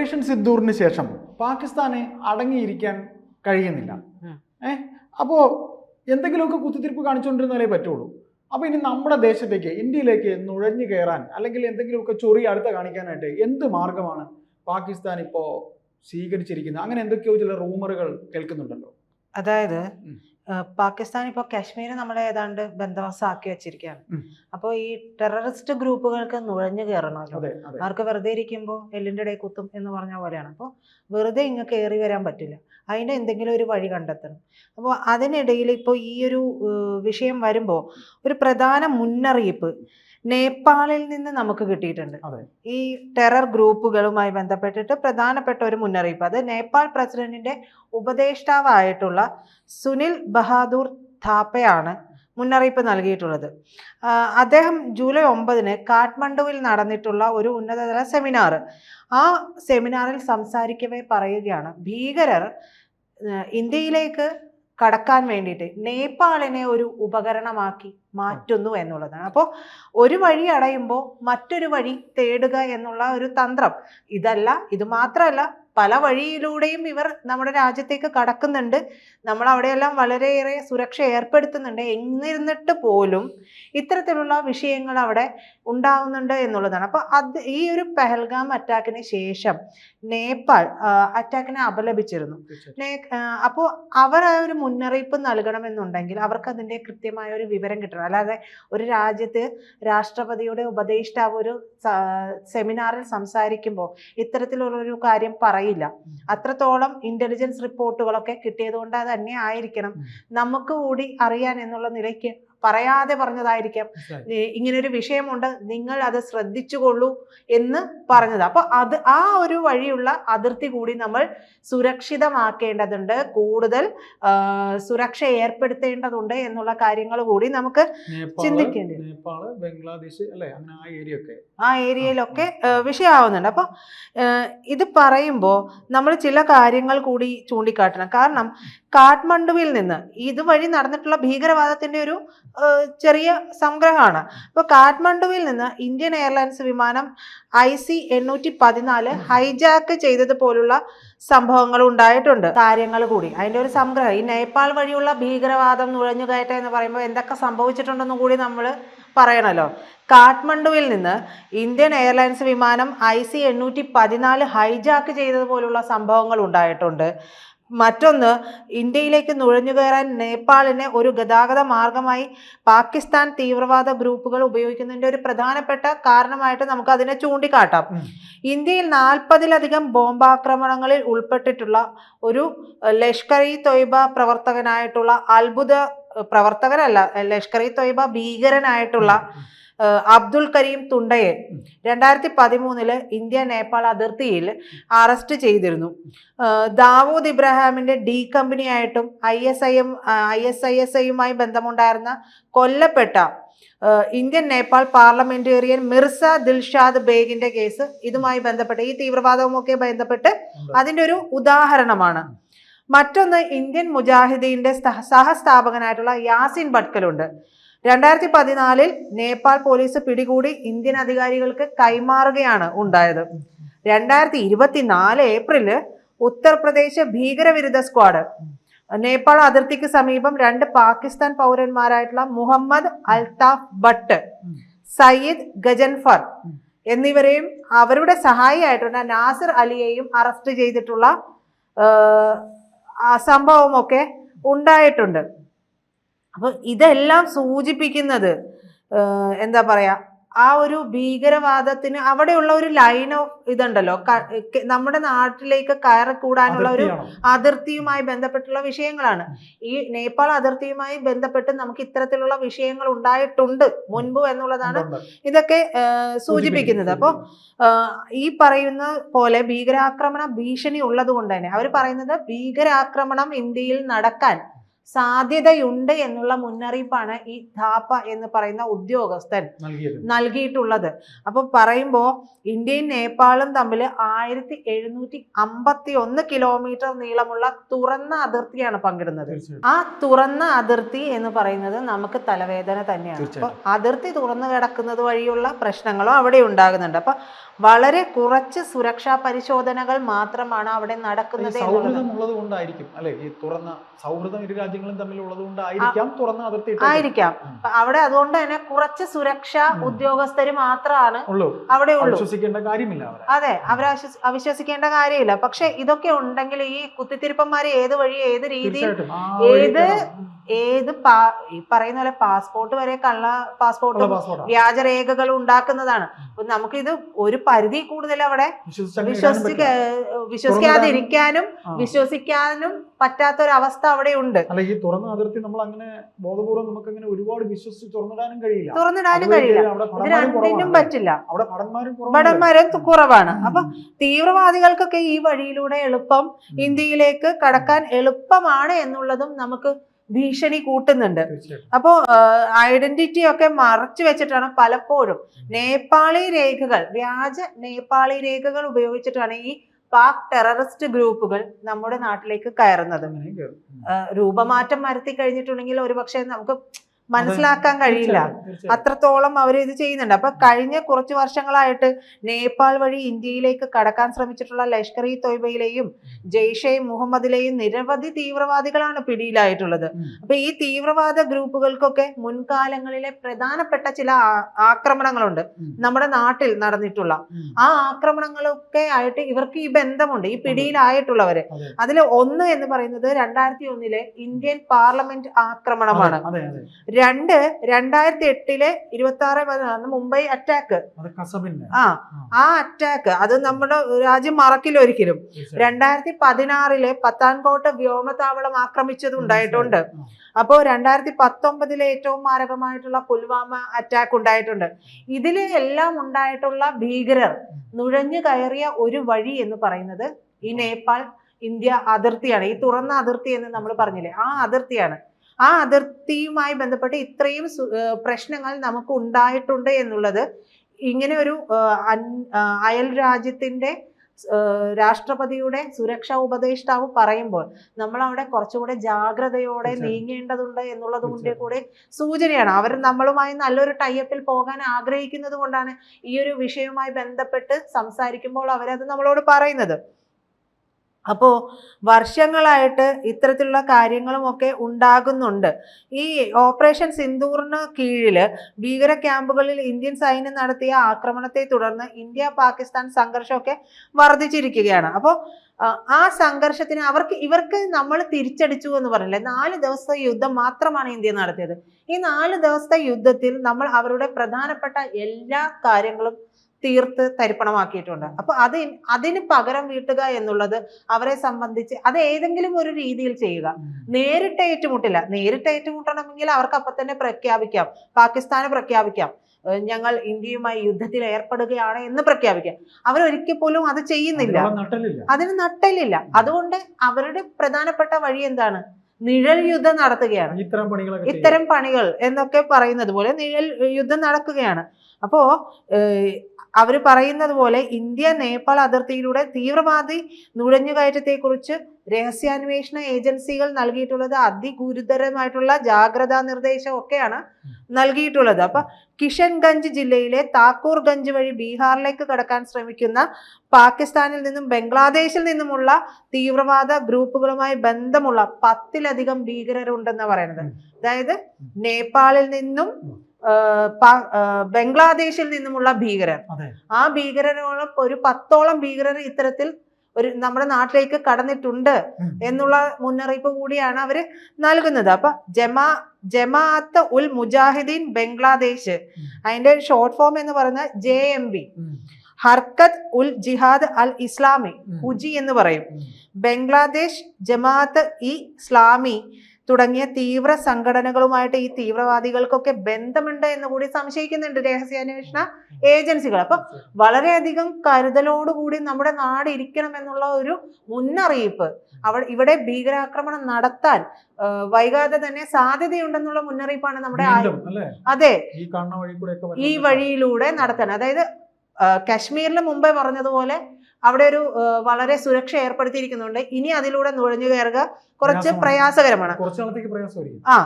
Operation സിദ്ദൂറിന് ശേഷം പാകിസ്ഥാന് അടങ്ങിയിരിക്കാൻ കഴിയുന്നില്ല. ഏ? അപ്പോൾ എന്തെങ്കിലുമൊക്കെ കുത്തിത്തിരിപ്പ് കാണിച്ചുകൊണ്ടിരുന്നാലേ പറ്റുള്ളൂ. അപ്പോൾ ഇനി നമ്മുടെ ദേശത്തേക്ക് ഇന്ത്യയിലേക്ക് നുഴഞ്ഞു കയറാൻ അല്ലെങ്കിൽ എന്തെങ്കിലുമൊക്കെ ചൊറി അടുത്ത കാണിക്കാനായിട്ട് എന്ത് മാർഗമാണ് പാകിസ്ഥാൻ ഇപ്പോൾ സ്വീകരിച്ചിരിക്കുന്നത്? അങ്ങനെ എന്തൊക്കെയോ ചില റൂമറുകൾ കേൾക്കുന്നുണ്ടല്ലോ. അതായത് പാകിസ്ഥാൻ ഇപ്പോൾ കാശ്മീർ നമ്മളെ ഏതാണ്ട് ബന്ധവസാക്കി വെച്ചിരിക്കുകയാണ് അപ്പോൾ ഈ ടെററിസ്റ്റ് ഗ്രൂപ്പുകൾക്ക് നുഴഞ്ഞു കയറണമല്ലോ. അവർക്ക് വെറുതെ ഇരിക്കുമ്പോൾ എല്ലിന്റെ ഇടയിൽ കുത്തും എന്ന് പറഞ്ഞ പോലെയാണ്. അപ്പോൾ വെറുതെ ഇങ്ങ് കയറി വരാൻ പറ്റില്ല. അതിന്റെ എന്തെങ്കിലും ഒരു വഴി കണ്ടെത്തണം. അപ്പോൾ അതിനിടയിൽ ഇപ്പോൾ ഈ ഒരു വിഷയം വരുമ്പോൾ ഒരു പ്രധാന മുന്നറിയിപ്പ് നേപ്പാളിൽ നിന്ന് നമുക്ക് കിട്ടിയിട്ടുണ്ട്. ഈ ടെറർ ഗ്രൂപ്പുകളുമായി ബന്ധപ്പെട്ടിട്ട് പ്രധാനപ്പെട്ട ഒരു മുന്നറിയിപ്പ്. അത് നേപ്പാൾ പ്രസിഡന്റിന്റെ ഉപദേഷ്ടാവായിട്ടുള്ള സുനിൽ ബഹാദൂർ ഥാപ്പയാണ് മുന്നറിയിപ്പ് നൽകിയിട്ടുള്ളത്. അദ്ദേഹം ജൂലൈ ഒമ്പതിന് കാഠ്മണ്ഡുവിൽ നടന്നിട്ടുള്ള ഒരു ഉന്നതതല സെമിനാർ ആ സെമിനാറിൽ സംസാരിക്കവേ പറയുകയാണ് ഭീകരർ ഇന്ത്യയിലേക്ക് കടക്കാൻ വേണ്ടിയിട്ട് നേപ്പാളിനെ ഒരു ഉപകരണമാക്കി മാറ്റുന്നു എന്നുള്ളതാണ്. അപ്പോൾ ഒരു വഴി അടയുമ്പോൾ മറ്റൊരു വഴി തേടുക എന്നുള്ള ഒരു തന്ത്രം. ഇതല്ല ഇത് മാത്രമല്ല പല വഴിയിലൂടെയും ഇവർ നമ്മുടെ രാജ്യത്തേക്ക് കടക്കുന്നുണ്ട്. നമ്മൾ അവിടെയെല്ലാം വളരെയേറെ സുരക്ഷ ഏർപ്പെടുത്തുന്നുണ്ട്. എന്നിരുന്നിട്ട് പോലും ഇത്തരത്തിലുള്ള വിഷയങ്ങൾ അവിടെ ഉണ്ടാവുന്നുണ്ട് എന്നുള്ളതാണ്. അപ്പോൾ അത് ഈ ഒരു പെഹൽഗാം അറ്റാക്കിന് ശേഷം നേപ്പാൾ അറ്റാക്കിനെ അപലപിച്ചിരുന്നു. അപ്പോ അപ്പോൾ അവർ ആ ഒരു മുന്നറിയിപ്പ് നൽകണമെന്നുണ്ടെങ്കിൽ അവർക്ക് അതിന്റെ കൃത്യമായ ഒരു വിവരം കിട്ടണം. അല്ലാതെ ഒരു രാജ്യത്ത് രാഷ്ട്രപതിയുടെ ഉപദേഷ്ടാവ് ഒരു സെമിനാറിൽ സംസാരിക്കുമ്പോൾ ഇത്തരത്തിലുള്ള ഒരു കാര്യം പറയില്ല അത്രത്തോളം ഇന്റലിജൻസ് റിപ്പോർട്ടുകളൊക്കെ കിട്ടിയത് കൊണ്ട് തന്നെ ആയിരിക്കണം. നമുക്ക് കൂടി അറിയാൻ എന്നുള്ള നിലയ്ക്ക് പറയാതെ പറഞ്ഞതായിരിക്കാം. ഇങ്ങനെ ഒരു ഇങ്ങനൊരു വിഷയമുണ്ട്. നിങ്ങൾ അത് ശ്രദ്ധിച്ചുകൊള്ളൂ എന്ന് പറഞ്ഞത്. അപ്പൊ അത് ആ ഒരു വഴിയുള്ള അതിർത്തി കൂടി നമ്മൾ സുരക്ഷിതമാക്കേണ്ടതുണ്ട്. കൂടുതൽ സുരക്ഷ ഏർപ്പെടുത്തേണ്ടതുണ്ട് എന്നുള്ള കാര്യങ്ങൾ കൂടി നമുക്ക് ചിന്തിക്കേണ്ടത് ചിന്തിക്കേണ്ടി ബംഗ്ലാദേശ് അല്ലേ? ആ ഏരിയ ഒക്കെ ആ ഏരിയയിലൊക്കെ വിഷയമാവുന്നുണ്ട്. അപ്പോൾ ഇത് പറയുമ്പോൾ നമ്മൾ ചില കാര്യങ്ങൾ കൂടി ചൂണ്ടിക്കാട്ടണം. കാരണം കാഠ്മണ്ഡുവിൽ നിന്ന് ഇതുവഴി നടന്നിട്ടുള്ള ഭീകരവാദത്തിന്റെ ഒരു ചെറിയ സംഗ്രഹമാണ്. അപ്പോൾ കാഠ്മണ്ഡുവിൽ നിന്ന് ഇന്ത്യൻ എയർലൈൻസ് വിമാനം ഐ സി എണ്ണൂറ്റി പതിനാല് ഹൈജാക്ക് ചെയ്തതുപോലുള്ള സംഭവങ്ങൾ ഉണ്ടായിട്ടുണ്ട്. കാര്യങ്ങൾ കൂടി. അതിന്റെ ഒരു സംഗ്രഹം. ഈ നേപ്പാൾ വഴിയുള്ള ഭീകരവാദം നുഴഞ്ഞുകയറ്റം എന്ന് പറയുമ്പോൾ എന്തൊക്കെ സംഭവിച്ചിട്ടുണ്ടെന്നും കൂടി നമ്മൾ പറയണല്ലോ. കാഠ്മണ്ഡുവിൽ നിന്ന് ഇന്ത്യൻ എയർലൈൻസ് വിമാനം ഐ സി എണ്ണൂറ്റി പതിനാല് ഹൈജാക്ക് ചെയ്തതുപോലുള്ള സംഭവങ്ങൾ ഉണ്ടായിട്ടുണ്ട്. മറ്റൊന്ന് ഇന്ത്യയിലേക്ക് നുഴഞ്ഞു കയറാൻ നേപ്പാളിനെ ഒരു ഗതാഗത മാർഗമായി പാകിസ്ഥാൻ തീവ്രവാദ ഗ്രൂപ്പുകൾ ഉപയോഗിക്കുന്നതിന്റെ ഒരു പ്രധാനപ്പെട്ട കാരണമായിട്ട് നമുക്ക് അതിനെ ചൂണ്ടിക്കാട്ടാം. ഇന്ത്യയിൽ നാൽപ്പതിലധികം ബോംബാക്രമണങ്ങളിൽ ഉൾപ്പെട്ടിട്ടുള്ള ഒരു ലഷ്കർ ഇ തൊയ്ബ പ്രവർത്തകനായിട്ടുള്ള അത്ഭുത പ്രവർത്തകനല്ല ലഷ്കർ ഇ തൊയ്ബ ഭീകരനായിട്ടുള്ള അബ്ദുൽ കരീം തുണ്ടയെ. രണ്ടായിരത്തി പതിമൂന്നിൽ ഇന്ത്യ നേപ്പാൾ അതിർത്തിയിൽ അറസ്റ്റ് ചെയ്തിരുന്നു. ദാവൂദ് ഇബ്രാഹിമിന്റെ D കമ്പനിയായിട്ടും I S I M I S I S ഐയുമായി ബന്ധമുണ്ടായിരുന്ന കൊല്ലപ്പെട്ട ഇന്ത്യൻ നേപ്പാൾ പാർലമെന്റേറിയൻ മിർസ ദിൽഷാദ് ബേഗിന്റെ കേസ് ഇതുമായി ബന്ധപ്പെട്ട് ഈ തീവ്രവാദവുമൊക്കെ ബന്ധപ്പെട്ട് അതിന്റെ അതിന്റെ ഒരു ഉദാഹരണമാണ്. മറ്റൊന്ന് ഇന്ത്യൻ മുജാഹിദീന്റെ സഹ- സഹസ്ഥാപകനായിട്ടുള്ള യാസിൻ ഭട്കലുണ്ട്. രണ്ടായിരത്തി പതിനാലിൽ നേപ്പാൾ പോലീസ് പിടികൂടി ഇന്ത്യൻ അധികാരികൾക്ക് കൈമാറുകയാണ് ഉണ്ടായത്. രണ്ടായിരത്തി ഇരുപത്തിനാല് ഏപ്രിൽ ഉത്തർപ്രദേശ് ഭീകരവിരുദ്ധ സ്ക്വാഡ് നേപ്പാൾ അതിർത്തിക്ക് സമീപം രണ്ട് പാകിസ്ഥാൻ പൗരന്മാരായിട്ടുള്ള മുഹമ്മദ് അൽതാഫ് ഭട്ട് സയ്യിദ് ഗജൻഫർ എന്നിവരെയും അവരുടെ സഹായിയായിട്ടുള്ള നാസിർ അലിയെയും അറസ്റ്റ് ചെയ്തിട്ടുള്ള സംഭവമൊക്കെ ഉണ്ടായിട്ടുണ്ട്. അപ്പൊ ഇതെല്ലാം സൂചിപ്പിക്കുന്നത് എന്താ പറയാ ആ ഒരു ഭീകരവാദത്തിന് അവിടെയുള്ള ഒരു ലൈൻ ഓഫ് ഇതുണ്ടല്ലോ നമ്മുടെ നാട്ടിലേക്ക് കയറി കൂടാനുള്ള ഒരു? അതിർത്തിയുമായി ബന്ധപ്പെട്ടുള്ള വിഷയങ്ങളാണ് ഈ നേപ്പാൾ അതിർത്തിയുമായി ബന്ധപ്പെട്ട് നമുക്ക് ഇത്തരത്തിലുള്ള വിഷയങ്ങൾ ഉണ്ടായിട്ടുണ്ട് മുൻപ് എന്നുള്ളതാണ്. ഇതൊക്കെ സൂചിപ്പിക്കുന്നത് അപ്പോൾ ഈ പറയുന്ന പോലെ ഭീകരാക്രമണ ഭീഷണി ഉള്ളത് കൊണ്ട് തന്നെ അവർ പറയുന്നത് ഭീകരാക്രമണം ഇന്ത്യയിൽ നടക്കാൻ സാധ്യതയുണ്ട് എന്നുള്ള മുന്നറിയിപ്പാണ് ഈ ധാപ്പ എന്ന് പറയുന്ന ഉദ്യോഗസ്ഥൻ നൽകിയിട്ടുള്ളത്. അപ്പൊ പറയുമ്പോൾ ഇന്ത്യയും നേപ്പാളും തമ്മിൽ ആയിരത്തി എഴുന്നൂറ്റി അമ്പത്തി ഒന്ന് കിലോമീറ്റർ നീളമുള്ള തുറന്ന അതിർത്തിയാണ് പങ്കിടുന്നത്. ആ തുറന്ന അതിർത്തി എന്ന് പറയുന്നത് നമുക്ക് തലവേദന തന്നെയാണ്. അപ്പൊ അതിർത്തി തുറന്നു കിടക്കുന്നത് വഴിയുള്ള പ്രശ്നങ്ങളും അവിടെ ഉണ്ടാകുന്നുണ്ട്. അപ്പൊ വളരെ കുറച്ച് സുരക്ഷാ പരിശോധനകൾ മാത്രമാണ് അവിടെ നടക്കുന്നത് സൗഹൃദം ഉള്ളത് കൊണ്ടായിരിക്കും അല്ലെ? ഈ തുറന്ന സൗഹൃദം ഇരു തമ്മിൽ ഉള്ളത് കൊണ്ടായിരിക്കാം തുറന്ന അതിർത്തി ആയിരിക്കാം. അവിടെ അതുകൊണ്ട് തന്നെ കുറച്ച് സുരക്ഷാ. ഉദ്യോഗസ്ഥര് മാത്രമാണ് അവിടെ വിശ്വസിക്കേണ്ട കാര്യമില്ല അതെ അവരെ അവിശ്വസ്- അവിശ്വസിക്കേണ്ട കാര്യമില്ല. പക്ഷെ ഇതൊക്കെ ഉണ്ടെങ്കിൽ ഈ കുത്തിത്തിരിപ്പന്മാര് ഏത് വഴി ഏത് രീതിയിൽ ഏത് ഏത് പാ- ഈ പറയുന്ന പോലെ പാസ്പോർട്ട് വരെ കള്ള പാസ്പോർട്ട് വ്യാജരേഖകൾ ഉണ്ടാക്കുന്നതാണ്. അപ്പൊ നമുക്കിത് ഒരു പരിധി കൂടുതൽ അവിടെ വിശ്വസിക്ക. വിശ്വസിക്കാതിരിക്കാനും. വിശ്വസിക്കാനും പറ്റാത്തൊരവസ്ഥ അവിടെ ഉണ്ട്. ഈ തുറന്ന അതിർത്തി നമ്മൾ അങ്ങനെ ബോധപൂർവം നമുക്ക് അങ്ങനെ ഒരുപാട് വിശ്വസിച്ച് തുറന്നിടാനും കഴിയില്ല. തുറന്നിടാനും കഴിയില്ല. പറ്റില്ല. അവിടെ ഭടന്മാരും കുറവാണ്. അപ്പൊ തീവ്രവാദികൾക്കൊക്കെ ഈ വഴിയിലൂടെ എളുപ്പം ഇന്ത്യയിലേക്ക് കടക്കാൻ എളുപ്പമാണ് എന്നുള്ളതും നമുക്ക് ഭീഷണി കൂട്ടുന്നുണ്ട്. അപ്പോ അപ്പോൾ ഐഡന്റിറ്റി ഒക്കെ മറച്ചു വെച്ചിട്ടാണ് പലപ്പോഴും നേപ്പാളി രേഖകൾ വ്യാജ നേപ്പാളി രേഖകൾ ഉപയോഗിച്ചിട്ടാണ് ഈ പാക് ടെററിസ്റ്റ് ഗ്രൂപ്പുകൾ നമ്മുടെ നാട്ടിലേക്ക് കയറുന്നത്. രൂപമാറ്റം വരുത്തി കഴിഞ്ഞിട്ടുണ്ടെങ്കിൽ ഒരുപക്ഷെ നമുക്ക് മനസ്സിലാക്കാൻ കഴിയില്ല. അത്രത്തോളം അവർ ഇത് ചെയ്യുന്നുണ്ട്. അപ്പൊ കഴിഞ്ഞ കുറച്ച് വർഷങ്ങളായിട്ട് നേപ്പാൾ വഴി ഇന്ത്യയിലേക്ക് കടക്കാൻ ശ്രമിച്ചിട്ടുള്ള ലഷ്കർ ഇ തൊയ്ബയിലെയും ജെയ്ഷെ മുഹമ്മദിലെയും നിരവധി തീവ്രവാദികളാണ് പിടിയിലായിട്ടുള്ളത്. അപ്പൊ ഈ തീവ്രവാദ ഗ്രൂപ്പുകൾക്കൊക്കെ മുൻകാലങ്ങളിലെ പ്രധാനപ്പെട്ട ചില ആക്രമണങ്ങളുണ്ട് നമ്മുടെ നാട്ടിൽ നടന്നിട്ടുള്ള. ആ ആക്രമണങ്ങളൊക്കെ ആയിട്ട് ഇവർക്ക് ഈ ബന്ധമുണ്ട്. ഈ പിടിയിലായിട്ടുള്ളവര്. അതിൽ ഒന്ന് എന്ന് പറയുന്നത് രണ്ടായിരത്തി ഒന്നിലെ ഇന്ത്യൻ പാർലമെന്റ് ആക്രമണമാണ്. രണ്ട് രണ്ടായിരത്തി എട്ടിലെ ഇരുപത്തി ആറ് പതിനാറ് മുംബൈ അറ്റാക്ക് ആ ആ. അറ്റാക്ക് അത് നമ്മുടെ രാജ്യം മറക്കില്ല ഒരിക്കലും. രണ്ടായിരത്തി പതിനാറിലെ പത്താൻകോട്ട് വ്യോമതാവളം ആക്രമിച്ചത് ഉണ്ടായിട്ടുണ്ട് അപ്പോ അപ്പോൾ രണ്ടായിരത്തി പത്തൊമ്പതിലെ ഏറ്റവും മാരകമായിട്ടുള്ള പുൽവാമ അറ്റാക്ക് ഉണ്ടായിട്ടുണ്ട്. ഇതിലെ എല്ലാം ഉണ്ടായിട്ടുള്ള ഭീകരർ നുഴഞ്ഞു കയറിയ ഒരു വഴി എന്ന് പറയുന്നത് ഈ നേപ്പാൾ ഇന്ത്യ അതിർത്തിയാണ്. ഈ തുറന്ന അതിർത്തി എന്ന് നമ്മൾ പറഞ്ഞില്ലേ? ആ അതിർത്തിയാണ്. ആ അതിർത്തിയുമായി ബന്ധപ്പെട്ട് ഇത്രയും പ്രശ്നങ്ങൾ നമുക്ക് ഉണ്ടായിട്ടുണ്ട് എന്നുള്ളത് ഇങ്ങനെ ഒരു അയൽ രാജ്യത്തിന്റെ രാഷ്ട്രപതിയുടെ സുരക്ഷാ ഉപദേഷ്ടാവ് പറയുമ്പോൾ നമ്മൾ അവിടെ കുറച്ചുകൂടെ ജാഗ്രതയോടെ നീങ്ങേണ്ടതുണ്ട് എന്നുള്ളത് കൊണ്ട് കൂടെ സൂചനയാണ്. അവർ നമ്മളുമായി നല്ലൊരു ടൈപ്പിൽ പോകാൻ ആഗ്രഹിക്കുന്നത് കൊണ്ടാണ് ഈ ഒരു വിഷയവുമായി ബന്ധപ്പെട്ട് സംസാരിക്കുമ്പോൾ അവരത് നമ്മളോട് പറയുന്നത്. അപ്പോൾ വർഷങ്ങളായിട്ട് ഇത്തരത്തിലുള്ള കാര്യങ്ങളും ഒക്കെ ഉണ്ടാകുന്നുണ്ട്. ഈ ഓപ്പറേഷൻ സിന്ദൂറിന് കീഴിൽ ഭീകര ക്യാമ്പുകളിൽ ഇന്ത്യൻ സൈന്യം നടത്തിയ ആക്രമണത്തെ തുടർന്ന് ഇന്ത്യ പാകിസ്ഥാൻ സംഘർഷമൊക്കെ വർദ്ധിച്ചിരിക്കുകയാണ്. അപ്പോൾ ആ സംഘർഷത്തിന് അവർക്ക് ഇവർക്ക് നമ്മൾ തിരിച്ചടിച്ചു എന്ന് പറഞ്ഞില്ലേ? നാല് ദിവസത്തെ യുദ്ധം മാത്രമാണ് ഇന്ത്യ നടത്തിയത്. ഈ നാല് ദിവസത്തെ യുദ്ധത്തിൽ നമ്മൾ അവരുടെ പ്രധാനപ്പെട്ട എല്ലാ കാര്യങ്ങളും തീർത്ത് തരിപ്പണമാക്കിയിട്ടുണ്ട്. അപ്പൊ അത് അതിന് പകരം വീട്ടുക എന്നുള്ളത് അവരെ സംബന്ധിച്ച് അത് ഏതെങ്കിലും ഒരു രീതിയിൽ ചെയ്യുക. നേരിട്ട് ഏറ്റുമുട്ടില്ല. നേരിട്ട് ഏറ്റുമുട്ടണമെങ്കിൽ അവർക്ക് അപ്പൊ തന്നെ പ്രഖ്യാപിക്കാം. പാകിസ്ഥാന് പ്രഖ്യാപിക്കാം. ഞങ്ങൾ ഇന്ത്യയുമായി യുദ്ധത്തിൽ ഏർപ്പെടുകയാണ് എന്ന് പ്രഖ്യാപിക്കാം. അവരൊരിക്കൽ പോലും അത് ചെയ്യുന്നില്ല. അതിന് നട്ടലില്ല അതുകൊണ്ട് അവരുടെ പ്രധാനപ്പെട്ട വഴി എന്താണ്? നിഴൽ യുദ്ധം നടത്തുകയാണ്. ഇത്തരം പണികൾ എന്നൊക്കെ പറയുന്നത് പോലെ നിഴൽ യുദ്ധം നടക്കുകയാണ്. അപ്പോ അവർ പറയുന്നത് പോലെ ഇന്ത്യ നേപ്പാൾ അതിർത്തിയിലൂടെ തീവ്രവാദി നുഴഞ്ഞുകയറ്റത്തെക്കുറിച്ച് രഹസ്യാന്വേഷണ ഏജൻസികൾ നൽകിയിട്ടുള്ളത് അതിഗുരുതരമായിട്ടുള്ള ജാഗ്രതാ നിർദ്ദേശം ഒക്കെയാണ് നൽകിയിട്ടുള്ളത്. അപ്പൊ കിഷൻഗഞ്ച് ജില്ലയിലെ താക്കൂർഗഞ്ച് വഴി ബീഹാറിലേക്ക് കടക്കാൻ ശ്രമിക്കുന്ന പാകിസ്ഥാനിൽ നിന്നും ബംഗ്ലാദേശിൽ നിന്നുമുള്ള തീവ്രവാദ ഗ്രൂപ്പുകളുമായി ബന്ധമുള്ള പത്തിലധികം ഭീകരരുണ്ടെന്ന് പറയുന്നത്. അതായത് നേപ്പാളിൽ നിന്നും ബംഗ്ലാദേശിൽ നിന്നുമുള്ള ഭീകരർ. ആ ഭീകരരോളം ഒരു പത്തോളം ഭീകരർ ഇത്തരത്തിൽ ഒരു നമ്മുടെ നാട്ടിലേക്ക് കടന്നിട്ടുണ്ട് എന്നുള്ള മുന്നറിയിപ്പ് കൂടിയാണ് അവർ നൽകുന്നത്. അപ്പൊ ജമാ ജമാഅത്ത് ഉൽ മുജാഹിദീൻ ബംഗ്ലാദേശ് അതിന്റെ ഷോർട്ട് ഫോം എന്ന് പറയുന്നത് J M B. Harkat ul Jihad al Islami. HuJI എന്ന് പറയും. ബംഗ്ലാദേശ് ജമാഅത്ത് ഇ ഇസ്ലാമി തുടങ്ങിയ തീവ്ര സംഘടനകളുമായിട്ട് ഈ തീവ്രവാദികൾക്കൊക്കെ ബന്ധമുണ്ട് എന്ന് കൂടി സംശയിക്കുന്നുണ്ട് രഹസ്യാന്വേഷണ ഏജൻസികൾ. അപ്പൊ വളരെയധികം കരുതലോടുകൂടി നമ്മുടെ നാട് ഇരിക്കണം എന്നുള്ള ഒരു മുന്നറിയിപ്പ് അവ ഇവിടെ ഭീകരാക്രമണം നടത്താൻ വൈകാതെ തന്നെ സാധ്യതയുണ്ടെന്നുള്ള മുന്നറിയിപ്പാണ് നമ്മുടെ അതെ. ഈ വഴിയിലൂടെ നടത്താൻ. അതായത് കാശ്മീരിൽ മുമ്പേ പറഞ്ഞതുപോലെ അവിടെ ഒരു വളരെ സുരക്ഷ ഏർപ്പെടുത്തിയിരിക്കുന്നുണ്ട്. ഇനി അതിലൂടെ നുഴഞ്ഞു കയറുക കുറച്ച് പ്രയാസകരമാണ്. ആ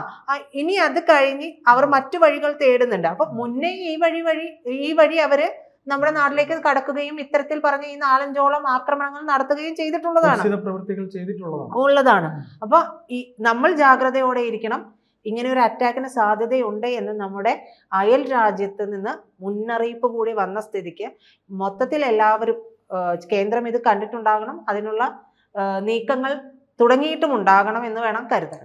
ഇനി അത് കഴിഞ്ഞ് അവർ മറ്റു വഴികൾ തേടുന്നുണ്ട്. അപ്പൊ മുന്നേ ഈ വഴി വഴി ഈ വഴി അവർ നമ്മുടെ നാട്ടിലേക്ക് കടക്കുകയും ഇത്തരത്തിൽ പറഞ്ഞ ഈ നാലഞ്ചോളം ആക്രമണങ്ങൾ നടത്തുകയും ചെയ്തിട്ടുള്ളതാണ്. പ്രവൃത്തികൾ ചെയ്തിട്ടുള്ളതാണ്. ഉള്ളതാണ്. അപ്പൊ ഈ നമ്മൾ ജാഗ്രതയോടെ ഇരിക്കണം. ഇങ്ങനെ ഒരു അറ്റാക്കിന് സാധ്യതയുണ്ട് എന്ന് നമ്മുടെ അയൽ രാജ്യത്ത് നിന്ന് മുന്നറിയിപ്പ് കൂടി വന്ന സ്ഥിതിക്ക് മൊത്തത്തിൽ എല്ലാവരും കേന്ദ്രം ഇത് കണ്ടിട്ടുണ്ടാകണം. അതിനുള്ള നീക്കങ്ങൾ തുടങ്ങിയിട്ടും ഉണ്ടാകണം എന്ന് വേണം കരുതാൻ.